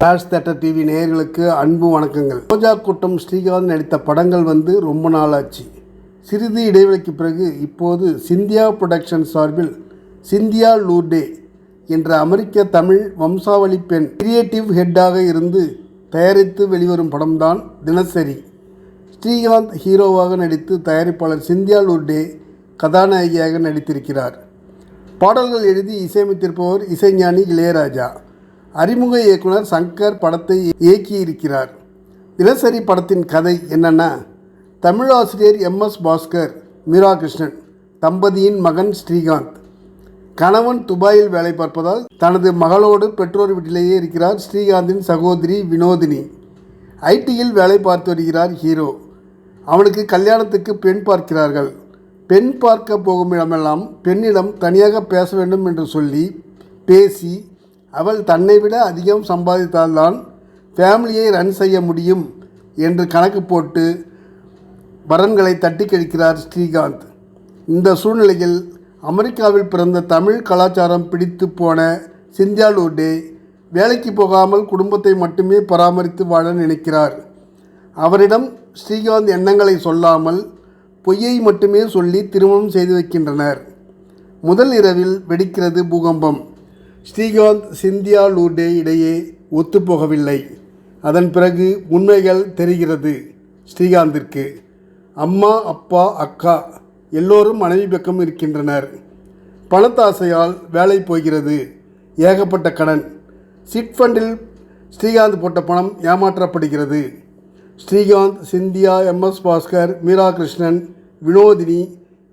Flash theatre TV நேயர்களுக்கு அன்பு வணக்கங்கள். ரோஜா கூட்டம் ஸ்ரீகாந்த் நடித்த படங்கள் வந்து ரொம்ப நாள் ஆச்சு சிறிது இடைவெளிக்கு பிறகு இப்போது சிந்தியா புரொடக்ஷன் சார்பில் சிந்தியா லூர்டே என்ற அமெரிக்க தமிழ் வம்சாவளி பெண் கிரியேட்டிவ் ஹெட்டாக இருந்து தயாரித்து வெளிவரும் படம்தான் தினசரி. ஸ்ரீகாந்த் ஹீரோவாக நடித்து தயாரிப்பாளர் சிந்தியா லூர்டே கதாநாயகியாக நடித்திருக்கிறார். பாடல்கள் எழுதி இசையமைத்திருப்பவர் இசைஞானி இளையராஜா. அறிமுக இயக்குனர் சங்கர் படத்தை இயக்கியிருக்கிறார். தினசரி படத்தின் கதை என்னென்னா தமிழாசிரியர் எம். எஸ். பாஸ்கர் மீரா கிருஷ்ணன் தம்பதியின் மகன் ஸ்ரீகாந்த். கணவன் துபாயில் வேலை பார்ப்பதால் தனது மகளோடு பெற்றோர் வீட்டிலேயே இருக்கிறார் ஸ்ரீகாந்தின் சகோதரி வினோதினி. ஐடியில் வேலை பார்த்து வருகிறார் ஹீரோ. அவனுக்கு கல்யாணத்துக்கு பெண் பார்க்கிறார்கள். பெண் பார்க்க போகும் இடமெல்லாம் பெண்ணிடம் தனியாக பேச வேண்டும் என்று சொல்லி பேசி அவள் தன்னை விட அதிகம் சம்பாதித்தால்தான் ஃபேமிலியை ரன் செய்ய முடியும் என்று கணக்கு போட்டு வரன்களை தட்டி கழிக்கிறார் ஸ்ரீகாந்த். இந்த சூழ்நிலையில் அமெரிக்காவில் பிறந்த தமிழ் கலாச்சாரம் பிடித்து போன சிந்தியா லூர்டே வேலைக்கு போகாமல் குடும்பத்தை மட்டுமே பராமரித்து வாழ நினைக்கிறார். அவரிடம் ஸ்ரீகாந்த் எண்ணங்களை சொல்லாமல் பொய்யை மட்டுமே சொல்லி திருமணம் செய்து வைக்கின்றனர். முதல் இரவில் வெடிக்கிறது பூகம்பம். ஸ்ரீகாந்த் சிந்தியா லூர்டே இடையே ஒத்துப்போகவில்லை. அதன் பிறகு உண்மைகள் தெரிகிறது ஸ்ரீகாந்திற்கு. அம்மா அப்பா அக்கா எல்லோரும் மனைவி பக்கம் இருக்கின்றனர். பணத்தாசையால் வேலை போகிறது. ஏகப்பட்ட கடன். சிட் ஃபண்டில் ஸ்ரீகாந்த் போட்ட பணம் ஏமாற்றப்படுகிறது. ஸ்ரீகாந்த் சிந்தியா எம்எஸ் பாஸ்கர் மீரா கிருஷ்ணன் வினோதினி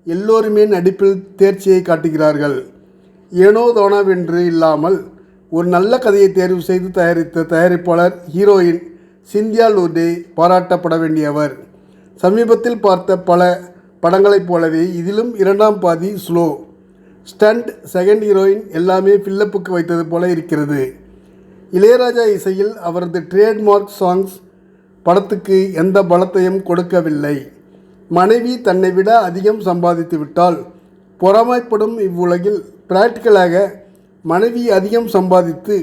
எல்லோருமே நடிப்பில் தேர்ச்சியை காட்டுகிறார்கள். ஏனோ தோணவென்று இல்லாமல் ஒரு நல்ல கதையை தேர்வு செய்து தயாரித்த தயாரிப்பாளர் ஹீரோயின் சிந்தியா லூர்டே பாராட்டப்பட வேண்டியவர். சமீபத்தில் பார்த்த பல படங்களைப் போலவே இதிலும் இரண்டாம் பாதி ஸ்லோ. ஸ்டண்ட் செகண்ட் ஹீரோயின் எல்லாமே ஃபில்லப்புக்கு வைத்தது போல இருக்கிறது. இளையராஜா இசையில் அவரது ட்ரேட்மார்க் சாங்ஸ் படத்துக்கு எந்த பலத்தையும் கொடுக்கவில்லை. மனைவி தன்னை விட அதிகம் சம்பாதித்து விட்டால் பொறாமைப்படும் இவ்வுலகில் பிராக்டிக்கலாக மனைவி அதிகம் சம்பாதித்து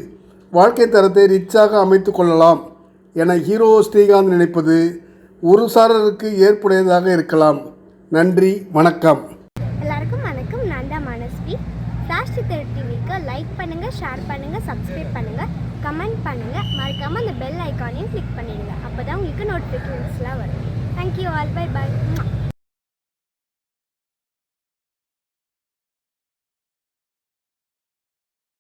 வாழ்க்கை தரத்தை ரிச்சாக அமைத்து கொள்ளலாம் என ஹீரோ ஸ்ரீகாந்த் நினைப்பது ஒரு சாரருக்கு ஏற்புடையதாக இருக்கலாம். நன்றி வணக்கம். எல்லாருக்கும் வணக்கம். நான் தான் மனஸ்வி. ராஷ்டி சித்தர் டிவிக்கு லைக் பண்ணுங்கள் ஷேர் பண்ணுங்கள் சப்ஸ்கிரைப் பண்ணுங்கள் கமெண்ட் பண்ணுங்கள் மறக்காமல் அந்த பெல் ஐக்கானையும் கிளிக் பண்ணிடுங்க. அப்போ தான் உங்களுக்கு நோட்டிஃபிகேஷன்ஸ்லாம் வரும். Thank you all by by